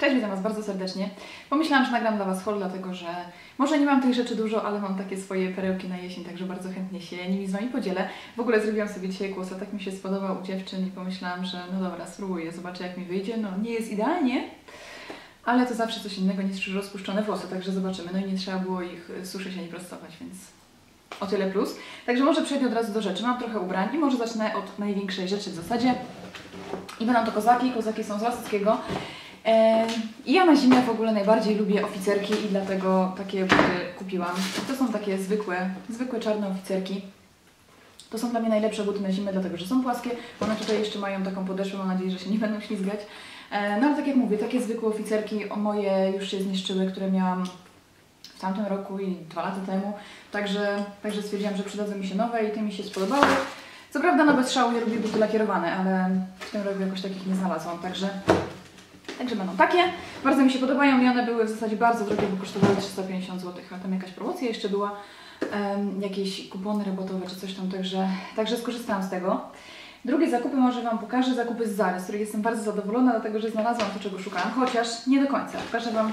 Cześć, witam Was bardzo serdecznie. Pomyślałam, że nagram dla Was haul, dlatego że może nie mam tych rzeczy dużo, ale mam takie swoje perełki na jesień, także bardzo chętnie się nimi z Wami podzielę. W ogóle zrobiłam sobie dzisiaj kłosa, tak mi się spodobał u dziewczyn i pomyślałam, że no dobra, spróbuję, zobaczę jak mi wyjdzie. No nie jest idealnie, ale to zawsze coś innego niż rozpuszczone włosy, także zobaczymy. No i nie trzeba było ich suszyć ani prostować, więc o tyle plus. Także może przejdę od razu do rzeczy. Mam trochę ubrań i może zacznę od największej rzeczy w zasadzie. I będą to kozaki. Kozaki są z Laseckiego. E, I ja na zimę w ogóle najbardziej lubię oficerki i dlatego takie buty kupiłam. To są takie zwykłe, zwykłe czarne oficerki. To są dla mnie najlepsze buty na zimę, dlatego że są płaskie. One tutaj jeszcze mają taką podeszwę, mam nadzieję, że się nie będą ślizgać. E, No ale tak jak mówię, takie zwykłe oficerki, moje już się zniszczyły, które miałam w tamtym roku i dwa lata temu. Także, także stwierdziłam, że przydadzą mi się nowe i te mi się spodobały. Co prawda na bez szału ja lubię buty lakierowane, ale w tym roku jakoś takich nie znalazłam, także Także będą takie. Bardzo mi się podobają i one były w zasadzie bardzo drogie, bo kosztowały 350 zł, ale tam jakaś promocja jeszcze była, um, jakieś kupony rabatowe czy coś tam, także, także skorzystałam z tego. Drugie zakupy może Wam pokażę, zakupy z Zary, z których jestem bardzo zadowolona, dlatego że znalazłam to, czego szukałam, chociaż nie do końca. Pokażę Wam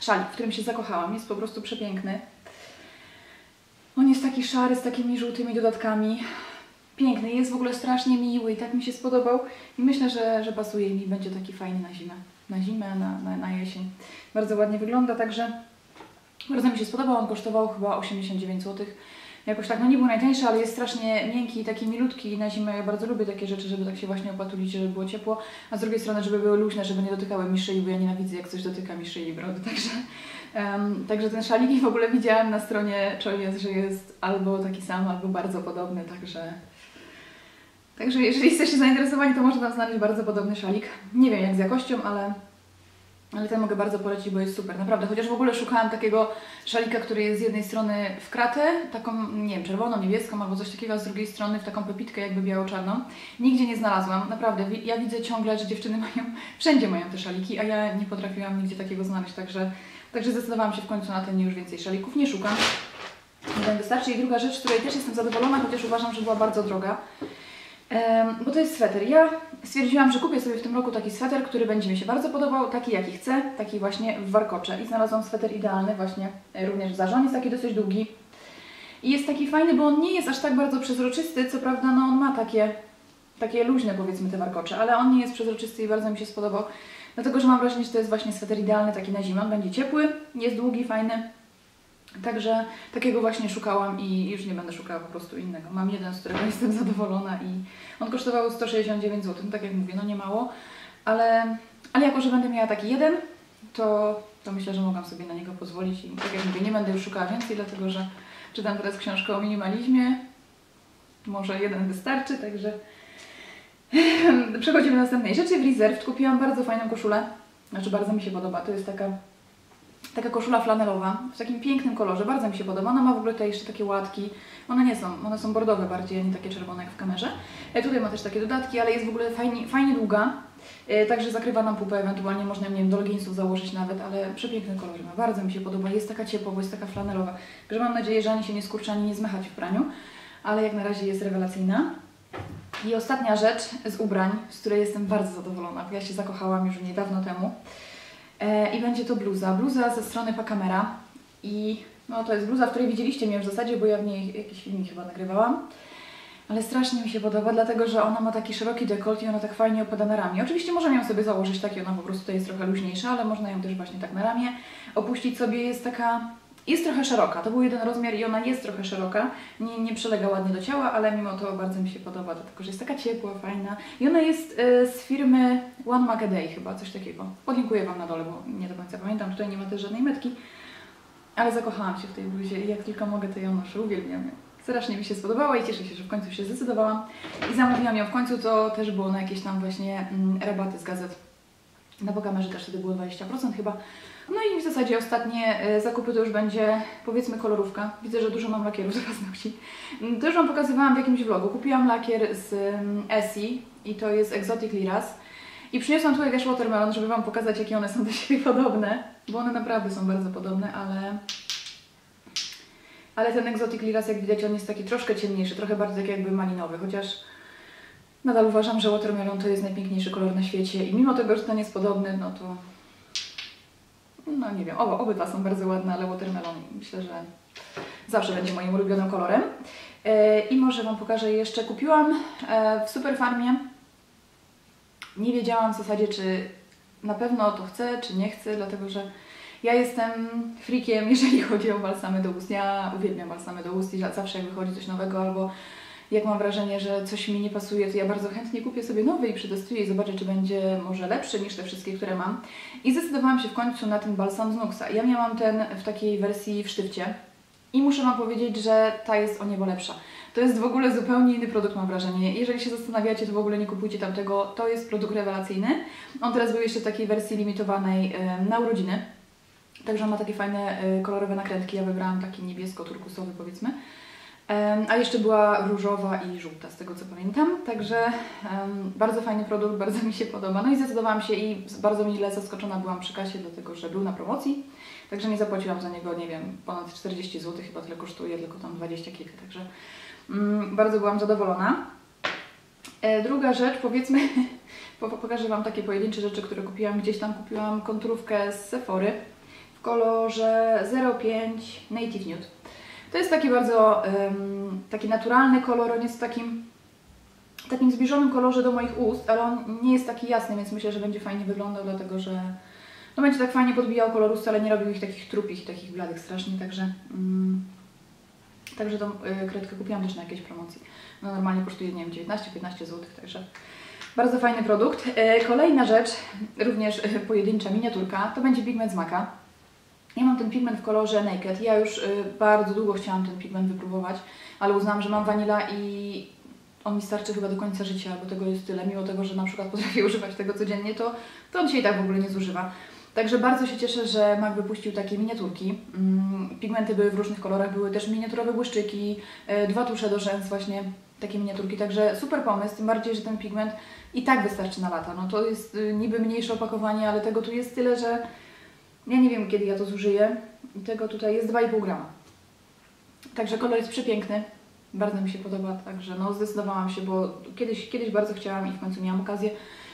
szalik, w którym się zakochałam, jest po prostu przepiękny. On jest taki szary, z takimi żółtymi dodatkami. Piękny, jest w ogóle strasznie miły i tak mi się spodobał. I myślę, że, że pasuje mi, będzie taki fajny na zimę, na zimę, na, na, na jesień. Bardzo ładnie wygląda, także bardzo mi się spodobał, on kosztował chyba 89 zł. Jakoś tak, no nie był najtańszy, ale jest strasznie miękki i taki milutki. Na zimę ja bardzo lubię takie rzeczy, żeby tak się właśnie opatulić, żeby było ciepło, a z drugiej strony, żeby były luźne, żeby nie dotykały mi szyi, bo ja nienawidzę jak coś dotyka mi szyi i brody, także, um, także ten szalik w ogóle widziałam na stronie Choice, że jest albo taki sam, albo bardzo podobny, także Także jeżeli jesteście zainteresowani, to można tam znaleźć bardzo podobny szalik. Nie wiem jak z jakością, ale, ale ten mogę bardzo polecić, bo jest super, naprawdę. Chociaż w ogóle szukałam takiego szalika, który jest z jednej strony w kratę, taką, nie wiem, czerwoną, niebieską albo coś takiego, a z drugiej strony w taką pepitkę jakby biało-czarną. Nigdzie nie znalazłam, naprawdę. Ja widzę ciągle, że dziewczyny mają, wszędzie mają te szaliki, a ja nie potrafiłam nigdzie takiego znaleźć, także, także zdecydowałam się w końcu na ten, już więcej szalików nie szukam. Jeden wystarczy. I druga rzecz, której też jestem zadowolona, chociaż uważam, że była bardzo droga. Bo to jest sweter. Ja stwierdziłam, że kupię sobie w tym roku taki sweter, który będzie mi się bardzo podobał, taki jaki chcę, taki właśnie w warkocze. I znalazłam sweter idealny właśnie e, również w. On jest taki dosyć długi. I jest taki fajny, bo on nie jest aż tak bardzo przezroczysty, co prawda no on ma takie, takie luźne powiedzmy te warkocze, ale on nie jest przezroczysty i bardzo mi się spodobał. Dlatego, że mam wrażenie, że to jest właśnie sweter idealny, taki na zimę. On będzie ciepły, jest długi, fajny. Także takiego właśnie szukałam i już nie będę szukała po prostu innego. Mam jeden, z którego jestem zadowolona i on kosztował 169 zł, no tak jak mówię, no nie mało, ale, ale jako, że będę miała taki jeden, to, to myślę, że mogłam sobie na niego pozwolić i tak jak mówię, nie będę już szukała więcej, dlatego że czytam teraz książkę o minimalizmie, może jeden wystarczy, także przechodzimy do następnej. Rzeczy. W Reserved. Kupiłam bardzo fajną koszulę, znaczy bardzo mi się podoba, to jest taka taka koszula flanelowa w takim pięknym kolorze, bardzo mi się podoba. Ona ma w ogóle tutaj jeszcze takie łatki. One nie są, one są bordowe bardziej, a nie takie czerwone jak w kamerze. E, tutaj ma też takie dodatki, ale jest w ogóle fajnie, fajnie długa. E, także zakrywa nam pupę, ewentualnie można nie wiem, do leginsów założyć nawet, ale przepiękny kolor ma. Bardzo mi się podoba. Jest taka jest taka flanelowa. Także mam nadzieję, że ani się nie skurczy, ani nie zmachać w praniu. Ale jak na razie jest rewelacyjna. I ostatnia rzecz z ubrań, z której jestem bardzo zadowolona, bo ja się zakochałam już niedawno temu. E, I będzie to bluza. Bluza ze strony Pacamera. I no to jest bluza, w której widzieliście mnie w zasadzie, bo ja w niej jakiś filmik chyba nagrywałam. Ale strasznie mi się podoba, dlatego że ona ma taki szeroki dekolt i ona tak fajnie opada na ramię. Oczywiście można ją sobie założyć tak i ona po prostu tutaj jest trochę luźniejsza, ale można ją też właśnie tak na ramię opuścić sobie. Jest taka jest trochę szeroka, to był jeden rozmiar i ona jest trochę szeroka, nie, nie przelega ładnie do ciała, ale mimo to bardzo mi się podoba, dlatego że jest taka ciepła, fajna. I ona jest y, z firmy One Mac a Day chyba, coś takiego. Podlinkuję Wam na dole, bo nie do końca pamiętam, tutaj nie ma też żadnej metki, ale zakochałam się w tej bluzie i jak tylko mogę, to ją noszę, uwielbiam ją. Strasznie mi się spodobała i cieszę się, że w końcu się zdecydowałam i zamówiłam ją w końcu, to też było na jakieś tam właśnie mm, rabaty z gazet. Na Bogamerze też wtedy było 20% chyba. No i w zasadzie ostatnie e, zakupy to już będzie powiedzmy kolorówka. Widzę, że dużo mam lakierów z paznokci. Mm, to już Wam pokazywałam w jakimś vlogu. Kupiłam lakier z Essie i to jest Exotic Liras. I przyniosłam tutaj też watermelon, żeby Wam pokazać, jakie one są do siebie podobne, bo one naprawdę są bardzo podobne, ale... Ale ten Exotic Liras, jak widać, on jest taki troszkę ciemniejszy, trochę bardziej jakby malinowy, chociaż Nadal uważam, że watermelon to jest najpiękniejszy kolor na świecie i mimo tego, że ten jest podobny, no to no nie wiem, oba, obydwa są bardzo ładne, ale watermelon myślę, że zawsze będzie moim ulubionym kolorem. E, I może Wam pokażę jeszcze, kupiłam e, w Superfarmie, nie wiedziałam w zasadzie, czy na pewno to chcę, czy nie chcę, dlatego że ja jestem freakiem, jeżeli chodzi o balsamy do ust. Ja uwielbiam balsamy do ust i zawsze jak wychodzi coś nowego albo jak mam wrażenie, że coś mi nie pasuje, to ja bardzo chętnie kupię sobie nowy i przetestuję i zobaczę, czy będzie może lepszy niż te wszystkie, które mam. I zdecydowałam się w końcu na ten balsam z Nuxa. Ja miałam ten w takiej wersji w sztywcie i muszę Wam powiedzieć, że ta jest o niebo lepsza. To jest w ogóle zupełnie inny produkt, mam wrażenie. Jeżeli się zastanawiacie, to w ogóle nie kupujcie tamtego. To jest produkt rewelacyjny. On teraz był jeszcze w takiej wersji limitowanej na urodziny. Także on ma takie fajne y, kolorowe nakrętki. Ja wybrałam taki niebiesko-turkusowy powiedzmy. A jeszcze była różowa i żółta, z tego co pamiętam. Także um, bardzo fajny produkt, bardzo mi się podoba. No i zdecydowałam się i bardzo mile zaskoczona byłam przy kasie, dlatego że był na promocji. Także nie zapłaciłam za niego, nie wiem, ponad 40 zł, chyba tyle kosztuje, tylko tam 20 kilka. Także um, bardzo byłam zadowolona. E, druga rzecz, powiedzmy, pokażę Wam takie pojedyncze rzeczy, które kupiłam. Gdzieś tam kupiłam konturówkę z Sephory w kolorze 05 Native Nude. To jest taki bardzo um, taki naturalny kolor, on jest w takim, takim zbliżonym kolorze do moich ust, ale on nie jest taki jasny, więc myślę, że będzie fajnie wyglądał, dlatego że no będzie tak fajnie podbijał kolor ust, ale nie robił ich takich trupich, takich bladych strasznie, także um, także tą y, kredkę kupiłam też na jakiejś promocji. No normalnie kosztuje, nie wiem, 19-15 zł, także bardzo fajny produkt. Y, kolejna rzecz, również y, pojedyncza miniaturka, to będzie pigment z. Ja mam ten pigment w kolorze Naked. Ja już y, bardzo długo chciałam ten pigment wypróbować, ale uznałam, że mam wanila i on mi starczy chyba do końca życia, bo tego jest tyle. Mimo tego, że na przykład potrafię używać tego codziennie, to, to on się i tak w ogóle nie zużywa. Także bardzo się cieszę, że MAC wypuścił takie miniaturki. Mm, pigmenty były w różnych kolorach, były też miniaturowe błyszczyki, y, dwa tusze do rzęs właśnie, takie miniaturki. Także super pomysł, tym bardziej, że ten pigment i tak wystarczy na lata. No to jest y, niby mniejsze opakowanie, ale tego tu jest tyle, że ja nie wiem, kiedy ja to zużyję. Tego tutaj jest 2,5 grama. Także kolor jest przepiękny. Bardzo mi się podoba, także no zdecydowałam się, bo kiedyś, kiedyś bardzo chciałam i w końcu miałam okazję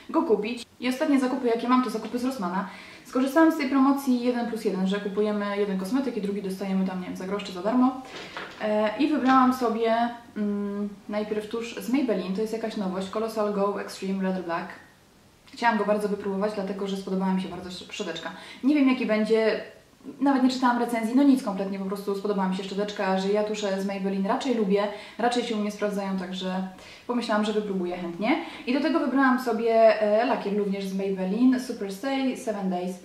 go kupić. I ostatnie zakupy, jakie mam, to zakupy z Rossmana. Skorzystałam z tej promocji 1 plus 1, że kupujemy jeden kosmetyk i drugi dostajemy tam, nie wiem, za grosz za darmo. E, I wybrałam sobie mm, najpierw tusz z Maybelline, to jest jakaś nowość, Colossal Go Extreme Leather Black. Chciałam go bardzo wypróbować, dlatego że spodobała mi się bardzo szczoteczka. Nie wiem jaki będzie, nawet nie czytałam recenzji, no nic kompletnie, po prostu spodobała mi się szczoteczka, że ja tusze z Maybelline raczej lubię, raczej się u mnie sprawdzają, także pomyślałam, że wypróbuję chętnie. I do tego wybrałam sobie e, lakier również z Maybelline, Superstay 7 Days.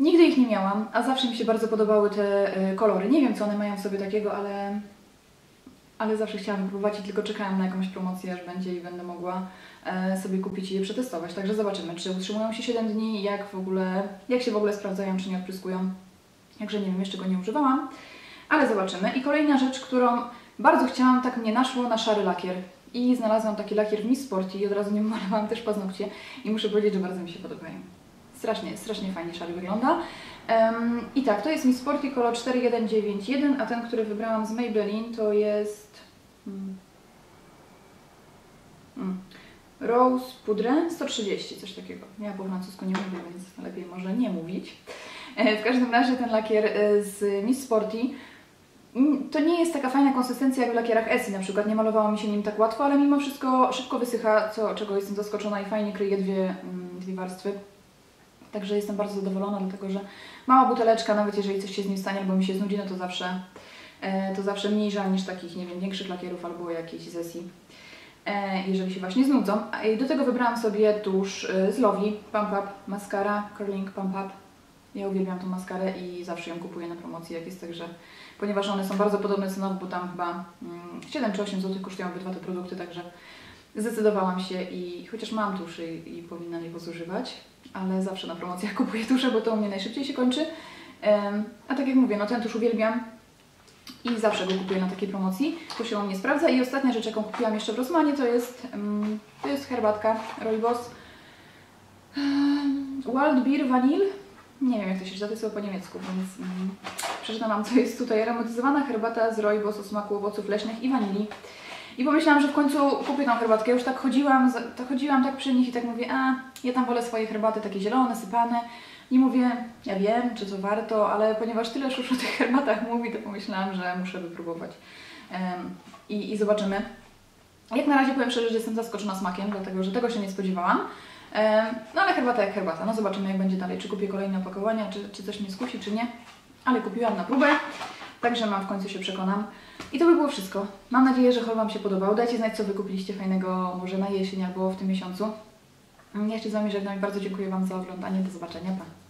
Nigdy ich nie miałam, a zawsze mi się bardzo podobały te e, kolory. Nie wiem, co one mają w sobie takiego, ale, ale zawsze chciałam wypróbować i tylko czekałam na jakąś promocję, aż będzie i będę mogła sobie kupić i je przetestować. Także zobaczymy, czy utrzymują się 7 dni, jak w ogóle, jak się w ogóle sprawdzają, czy nie odpryskują. Także nie wiem, jeszcze go nie używałam, ale zobaczymy. I kolejna rzecz, którą bardzo chciałam, tak mnie naszło na szary lakier. I znalazłam taki lakier w Miss Sporty i od razu nie malowałam też paznokcie i muszę powiedzieć, że bardzo mi się podobają. Strasznie, strasznie fajnie szary wygląda. Um, I tak, to jest Miss Sporty kolor 4191, a ten, który wybrałam z Maybelline to jest... Hmm. Hmm. Rose pudrę 130, coś takiego. Ja po francusku nie mówię, więc lepiej może nie mówić. E, w każdym razie ten lakier e, z Miss Sporty to nie jest taka fajna konsystencja jak w lakierach Essie na przykład, nie malowało mi się nim tak łatwo, ale mimo wszystko szybko wysycha, co, czego jestem zaskoczona i fajnie kryje dwie, mm, dwie warstwy. Także jestem bardzo zadowolona, dlatego że mała buteleczka, nawet jeżeli coś się z nim stanie albo mi się znudzi, no to zawsze, e, to zawsze mniej żal niż takich, nie wiem, większych lakierów albo jakiejś z Essie. E, jeżeli się właśnie znudzą. I do tego wybrałam sobie tusz e, z Lovi, Pump Up Mascara, Curling Pump Up. Ja uwielbiam tą maskarę i zawsze ją kupuję na promocji, jak jest także, ponieważ one są bardzo podobne cenowo, bo tam chyba 7 mm, czy 8 zł kosztują obydwa te produkty, także zdecydowałam się i chociaż mam tuszy i, powinnam je zużywać, ale zawsze na promocjach kupuję tusze, bo to u mnie najszybciej się kończy. A tak jak mówię, no ten tusz uwielbiam, i zawsze go kupuję na takiej promocji, bo się on nie sprawdza. I ostatnia rzecz, jaką kupiłam jeszcze w Rosmanie, to jest, um, to jest herbatka Rooibos um, Wild Beer Vanille. Nie wiem jak to się czyta, to po niemiecku, więc um, przeczytam Wam, co jest tutaj. Aromatyzowana herbata z Rooibos o smaku owoców leśnych i wanilii. I pomyślałam, że w końcu kupię tą herbatkę. Ja już tak chodziłam, tak chodziłam tak przy nich i tak mówię, a ja tam wolę swoje herbaty takie zielone, sypane. I mówię, ja wiem, czy to warto, ale ponieważ tyle już o tych herbatach mówi, to pomyślałam, że muszę wypróbować. Em, i, I zobaczymy. Jak na razie powiem szczerze, że jestem zaskoczona smakiem, dlatego że tego się nie spodziewałam. No ale herbata jak herbata. No zobaczymy jak będzie dalej, czy kupię kolejne opakowania, czy, czy coś mnie skusi, czy nie. Ale kupiłam na próbę, także mam w końcu się przekonam. I to by było wszystko. Mam nadzieję, że haul Wam się podobał. Dajcie znać, co Wy kupiliście fajnego może na jesień albo w tym miesiącu. Ja się z Wami żegnam i bardzo dziękuję Wam za oglądanie. Do zobaczenia. Pa!